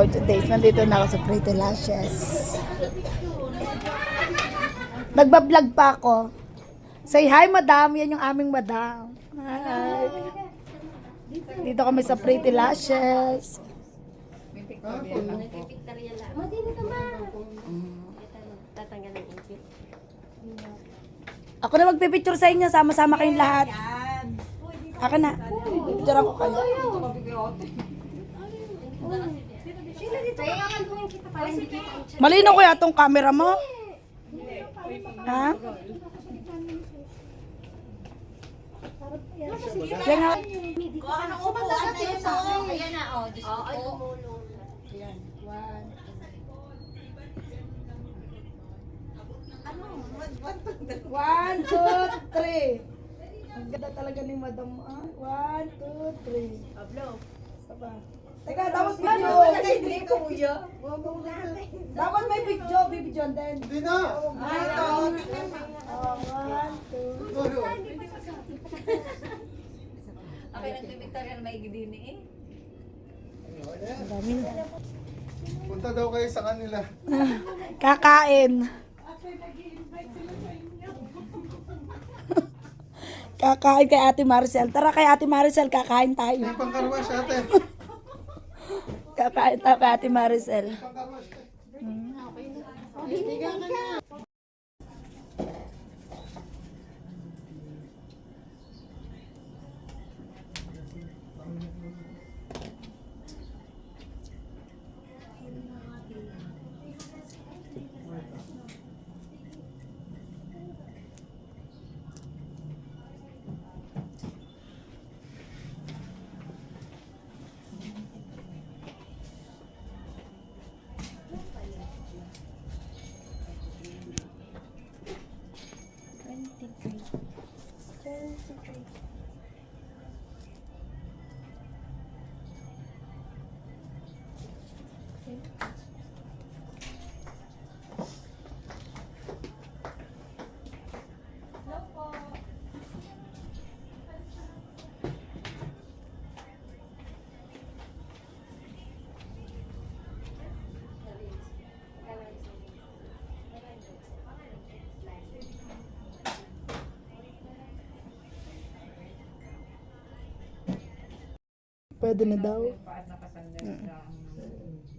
for today. Nandito na ako sa Pretty Lashes. Nagbablog pa ako. Say hi, madam. Yan yung aming madam. Hi. Dito kami sa Pretty Lashes. Ako na magpipicture sa inyo. Sama-sama kayong lahat. Ako na. Picture ako kayo. Chat. Malinaw kaya tong camera mo? Ha? Yan nga. Kung ano upo, ano yun sa akin? Ayan na, oh. Diyos ko. Ay, tumulong. One, two, three. Ang ganda talaga ni Madam. Ah. One, two, three. Pablo. Saba. Teka, dapat video. Dapat may video, video din. Hindi na! Ay, one, two. Okay, nag-Victoria na may gidini eh. Punta daw kayo sa kanila. Kakain. Kakain kay Ate Maricel. Tara kay Ate Maricel, kakain tayo. May pangkarwas ate. Kakain tayo kay Ate Maricel. Pangkarwas. Pwede na daw. Lang.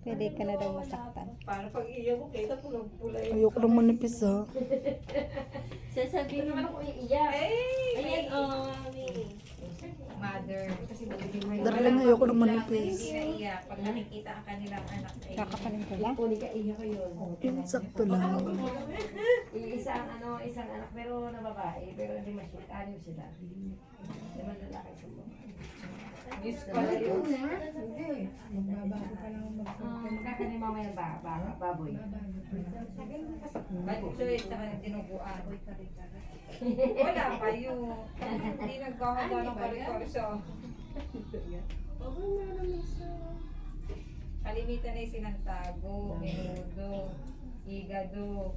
Pwede ka na daw masaktan. Para pag iiyak ko, kita pulang-pula yun. Ayoko lang manipis ha. Sasabihin naman ako iiyak. Ayan, oh, mami. Mother. Kasi Dara lang ayoko lang manipis. hindi na iyak. Pag nakikita ang kanilang anak na iyak. Kakapanin ko lang. Puni ka iiyak yun. Yung sakto lang. Isang ano, isang anak pero na babae, pero hindi masyit. Anim sila. Naman lalaki sa mga. Diyos pala yun. Um, kakanin mamaya ba, ba, baboy. Batsoy, tsaka ng tinubuan. Wala pa yun. Hindi nagkakanda ng kari-kari sa... Kalimitan na yung sinantago, menudo, igado.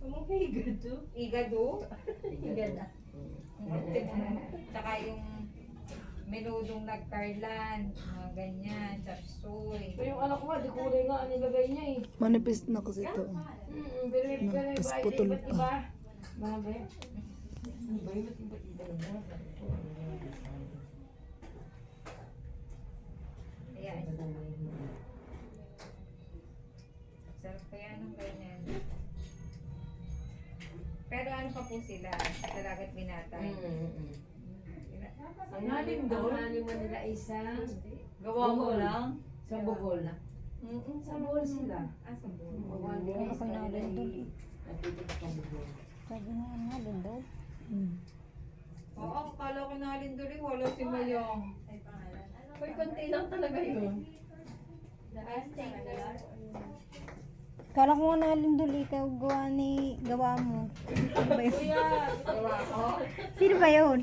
Ano ba igado? Igado? Ganda. Tsaka yung menudong nagkarlan, mga ganyan, chapsoy. Pero yung anak ko, di kulay nga ang nilagay niya eh. Manipis na kasi ito. Mm, pero pero Tapos iba, putol iba't pa. iba. Mga ba? Ano ba iba't iba't iba na? Ayan. Sarap kaya ng ganyan. Pero ano pa po sila? Dalagat binatay. Ang halim doon? Ang halim mo nila isang Gawa mo lang? sa bugol. Mm-mm, Sa bugol sila. Ah, sa buo. Wala ka na rin doon eh. Sabi nga nga doon daw. Oo, akala ko nalinduli. Wala si Mayong. Uy, konti lang talaga yun. Kala ko nga nalindol ikaw gawa ni gawa mo. Sino ba yun? Gawa ko? Sino ba yun?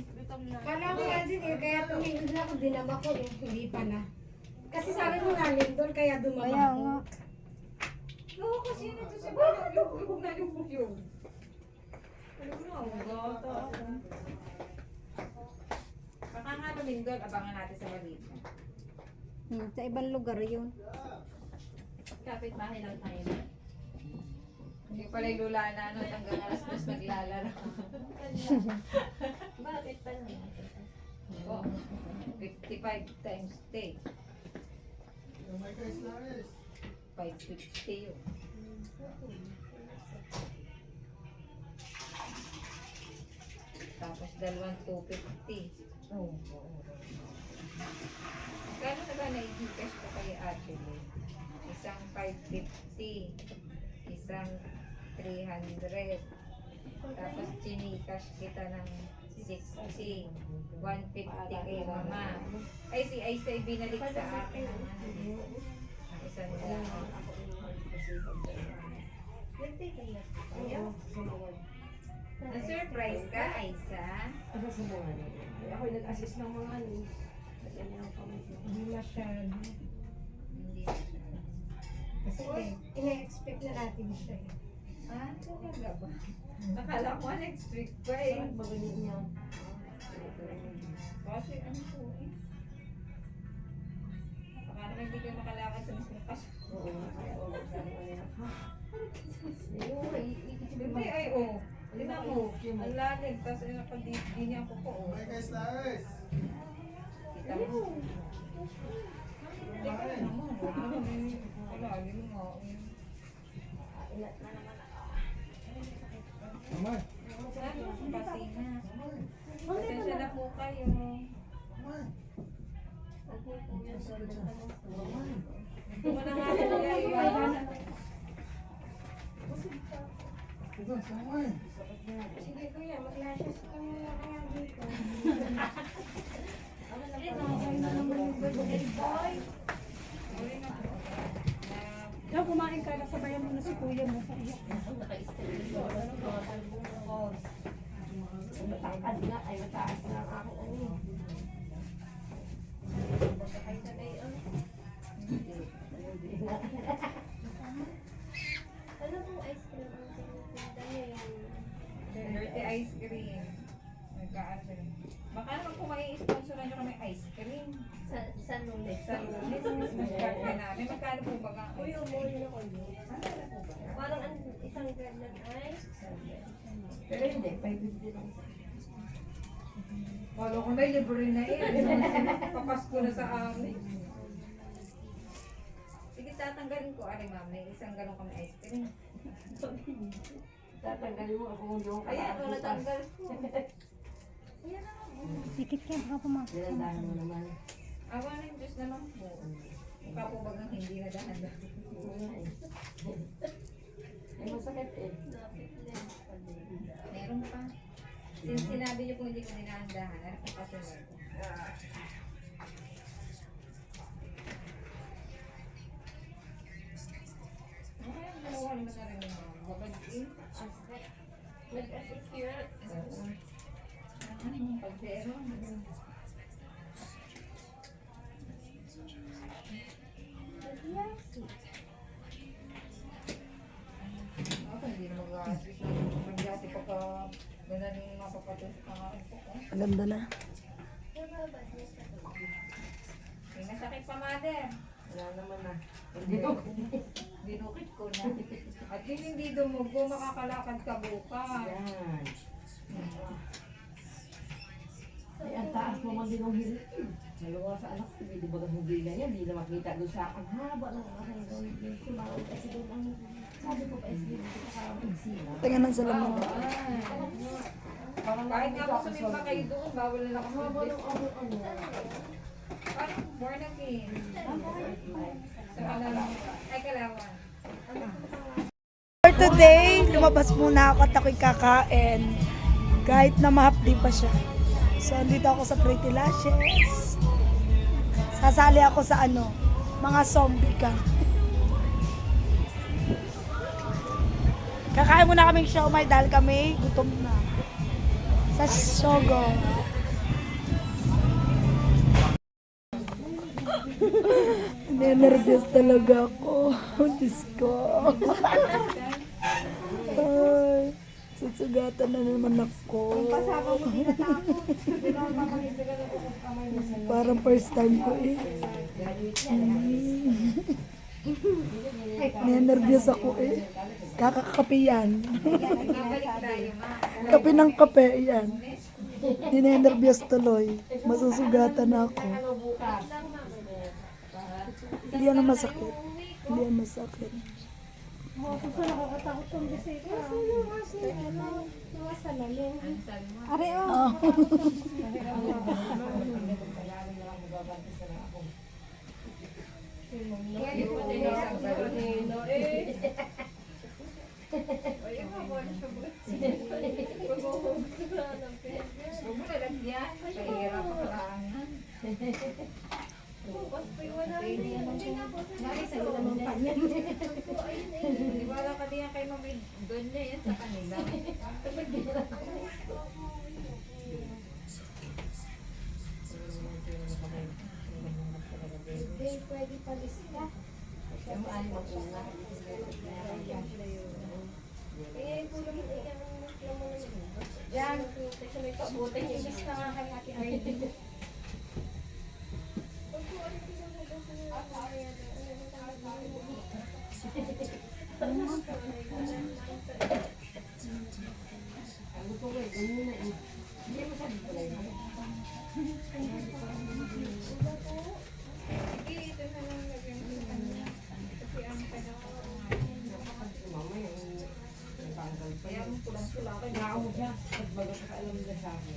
Kala ko nga din eh, kaya tumingin na ako, dinaba ko eh, hindi pala. Kasi sabi mo nga lindol, kaya dumaba Kaya ko. nga. Oo, kasi yun ito si Mayong. Yung nalubog yun. Ano na, ang gata ako. Lumindol, abangan natin sa balita. Hmm, sa ibang lugar yun. Kapit bahay lang tayo. Hindi pala yung lula na ano, hanggang alas dos naglalaro. Bakit pa naman? Oh, 55 times 10. Yung may guys Laris. 550 yun. Tapos dalawang 250. Oo, oo. Kano na ba na-gcash ko kay Ate Lynn? Isang 550. Isang 300. Tapos chinikash kita ng 60. 150 kay Mama. Ay, si Aisa ay binalik sa akin. ang ano, ang isang daan. Na-surprise ka, Aisa? Ano sa mga ano? Eh, Ako yung nag-assist ng mga ano. Kasi ano yung kami. Hindi masyado. Hindi. Kasi ina-expect na natin siya. eh. Ah, talaga ba? Akala ko next week pa eh. Bakit ba ganyan niya? Kasi ano po eh. Tignan mo. Ang lalim. Tapos ay nakadini ako po oh. May guys Laris. Kita mo. Na mo. Ang lalim nga. eh. Mamay. Sana, pasina. Pasensya na po kayo. Mamay. Gusto mo na nga po kayo. Diba, mamay. Sige kuya, mag-lashes ka muna kaya dito. Ikaw kumain ka, nasabayan mo na si kuya mo. Matangkad nga, ay mataas na ang aking hindi, 550 lang isa. Wala ko na libre na eh. Papasko na sa amin. Sige, tatanggalin ko. Ari, ma'am, may isang ganun kami ice cream. Tatanggalin mo ako kung hindi ko Ayan, oh, natanggal ko. Dikit ka, baka pumasok. Nilandahan mo naman. Awa na yung Diyos naman po. Mukha po bagang hindi na dahan-dahan. Ay, masakit eh. Meron pa. Since sinabi niyo po hindi ko dinahan-dahan, ano? Ano kaya ang ginawa naman na rin yung babagin? Nag-assist yun. Ano ang. Maganda na. May nasakit pa, mother. Wala naman na. Hindi ko. Dinukit ko na. At yun hindi dumugo, makakalakad ka bukas. Yan. Ay, ang taas mo man din ang hirit. Nalawa sa anak ko, hindi ba ang hubila yan, hindi na makita doon sa ang haba ng aking doon. Sumawag kasi doon ang sabi ko pa is hindi ko kakarating Tingnan ng salamin. Kahit nga po ko sumimpa sa- kayo doon, bawal na ano ano. Parang born again. Sa kalawan. Ay, kalawan. For today, lumabas muna ako at ako'y kakain. Kahit na mahapdi pa siya. So, andito ako sa Pretty Lashes. Sasali ako sa ano, mga zombie ka. Kakain muna kaming siomay dahil kami gutom na. Sa Sogo. Nervous talaga ako. Diyos ko. Ay, susugatan na naman ako. Parang first time ko eh. Mm. Ninervyos ako eh. Kakakape yan. Kape ng kape, yan. Ninenervyos tuloy. Masusugatan ako. Hindi yan masakit. Hindi yan masakit. Bakit sa nakakatakot tong bisita? Ano? Iwasan na lang. Ano sabi mo? Are oh. Ah. Huwag mo lalagyan. Pahirap ang kalangan. Wala ka din kay Mami. Doon niya yan sa kanila. Hindi pwede palista. Eh, pulo mo iyan ang muslo mo na yun. Diyan, kasi may pabuti. Imbis na nga kay Ate Arlene.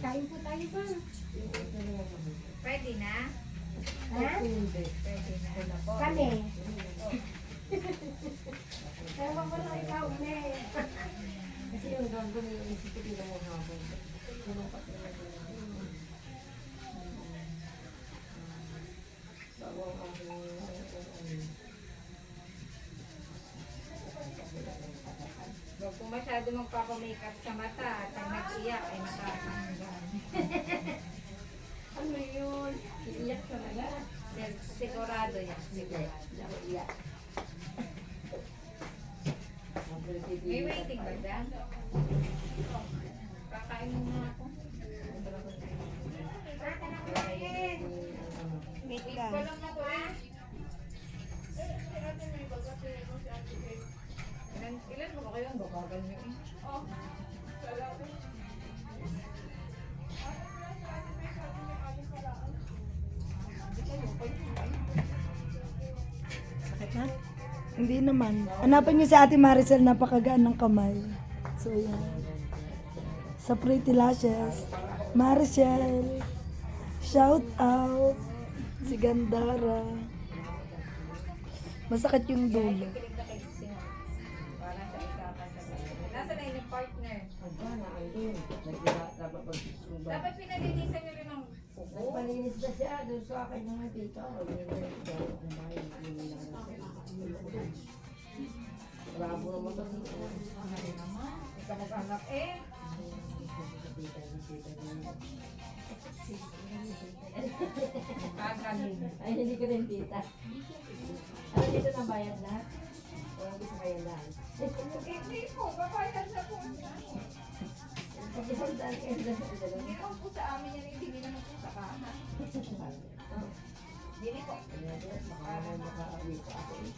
Kain po tayo ba? Pwede na? Ha? Pwede na. Kami. Ewan ko lang ikaw, ne. Kasi yung gagawin yung isip ko mo hapon. Bago ang aking Huwag po masyado magpapamakeup sa mata at ang nag-iyak ay matatanggal. Babagal niyo eh. Hindi naman. Hanapin niyo si Ate Maricel, napakagaan ng kamay. So, yan. Sa Pretty Lashes. Maricel. Shout out. Si Gandara. Masakit yung dulo. Dapat pinalinisan niyo rin ang kuko. Nagpalinis na siya doon sa akin ng tito. Bravo naman to dito. Ikaw mag-anak eh. Ay, hindi ko rin tita. Ano dito na bayad lahat? Walang gusto bayad lahat. Hindi po, babayad na po. Naman po sa amin yan, hindi naman po sa kanan. Hindi po. Makaawi pa ako eh.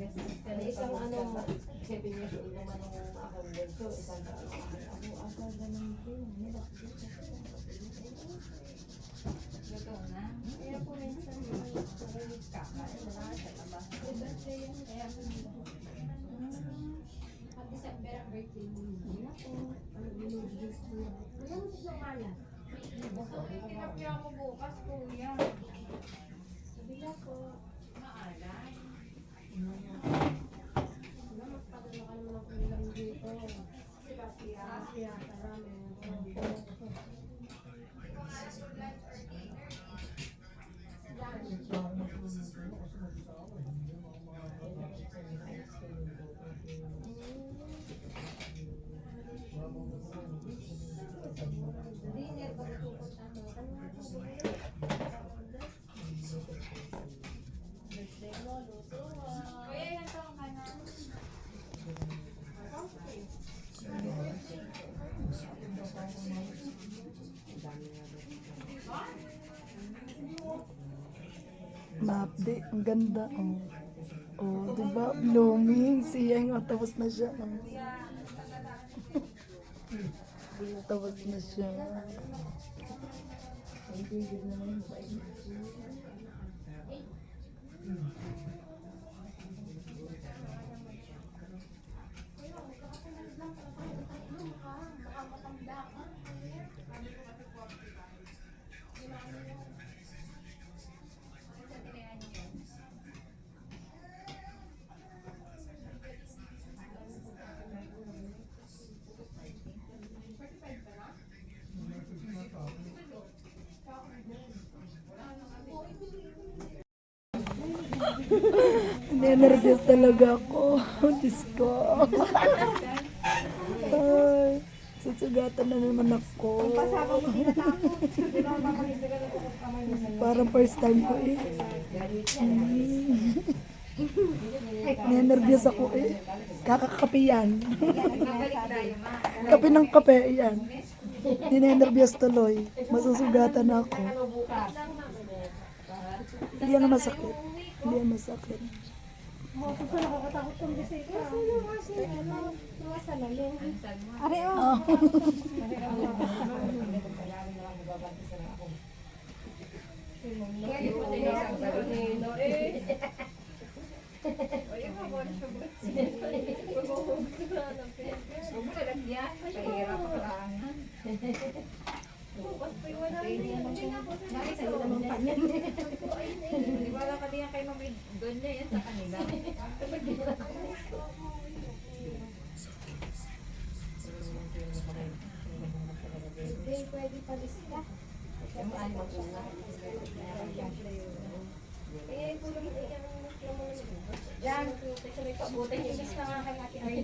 Kasi isang ano, seven years old naman ang bunso, isang taon. Ako, ako, ganun din. Hirap din. Luto na. Kaya po minsan narinig ka. Wala sa labas. Kaya po ang birthday mo. Ano binibigis ko. Wala mo siya mala. Kinapya mo bukas, kuya. Sabila po. Maalay. Wala magpadala ka naman ako nilang dito. Kaya kaya marami. Mapde, ang ganda. Oh. Oh, di ba? Blooming. Siyang, oh, tapos na siya. Oh. tapos na siya. Nervous talaga ako. Diyos ko. Ay, susugatan na naman ako. Parang first time ko eh. Mm. Nervous ako eh. Kakakape yan. Kape ng kape, yan. Ninenervyos tuloy. Masusugatan ako. Hindi yan masakit. Hindi yan masakit. Are oh.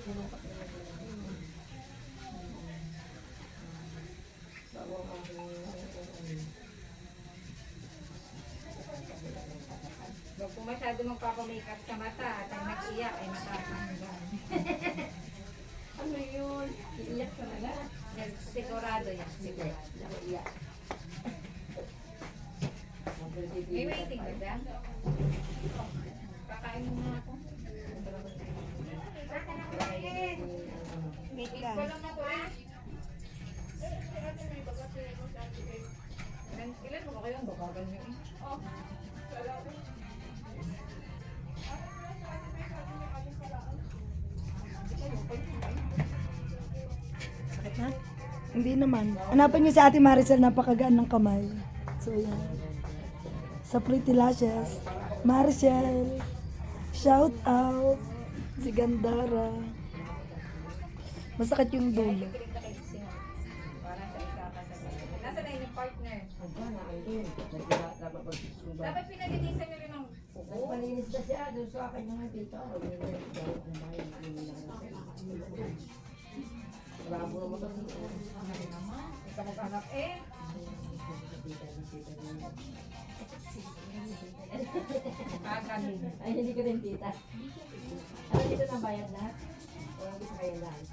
Huwag po masyado magpapamakeup sa mata at ang nag-iyak ay matatanggal. Ano yun? Iiyak talaga. Sigurado yan. Sigurado. May waiting ka dyan? Kakain muna ako. Wait lang. na. Ilan, mo kayo? Babagal niyo eh. Ha? Hindi naman. Hanapin niyo si Ate Maricel, napakagaan ng kamay. So, yan. Sa Pretty Lashes. Maricel. Shout out. Si Gandara. Masakit yung dulo. Kilig na yung partner? Dapat pinaginisan niyo rin ang kuko. Nagpalinis na siya doon sa akin mga dito. Bravo naman ito. May kamag-anak eh. Ay, hindi ko rin tita. Ano dito na bayad lahat? O gusto kayo lahat?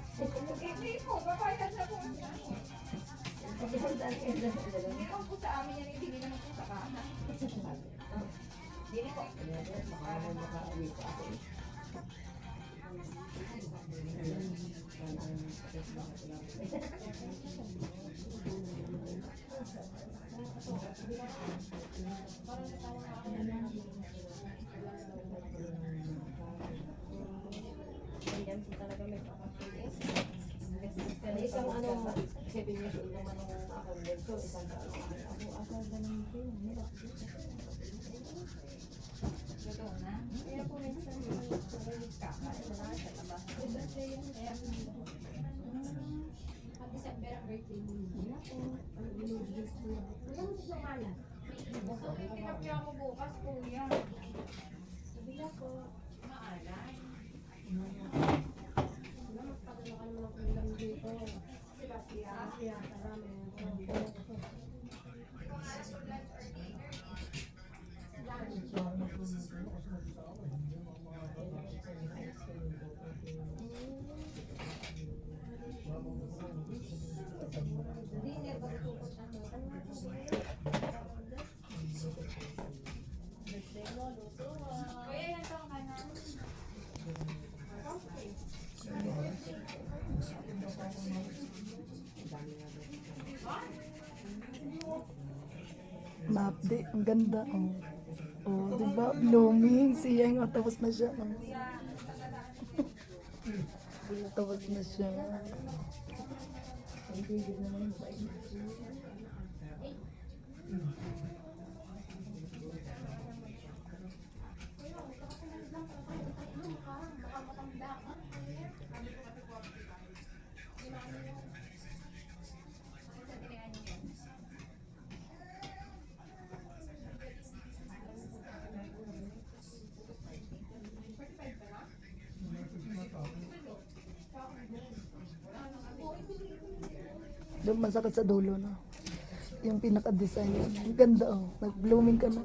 Hindi po, papayag na po. Dalawa. Hindi naman po sa amin yan, hindi naman po sa kana. Hindi yan talaga may pakakilis. Kasi isang ano, 7 years old naman ang akong ko, taon. Ako, akal na naman ko. Ito na. Kaya po, next time, na sa labas. Kaya birthday mo. Wala po. Ang inuubos ko lang. Wala mo sa mala. So, itinapya mo bukas, kuya. Sabi na po. Maalay. Wala, magpadala ka naman ako ng dito. Kaya, kaya, marami. Kuya, ilan taong ka na? Ma-update. Ang ganda. Oh. Oh, di ba? Blooming. Siyang. Oh, tapos na siya. Oh. tapos na siya. Doon masakit sa dulo na. Yung pinaka-design. Ang ganda oh. Nag-blooming ka na.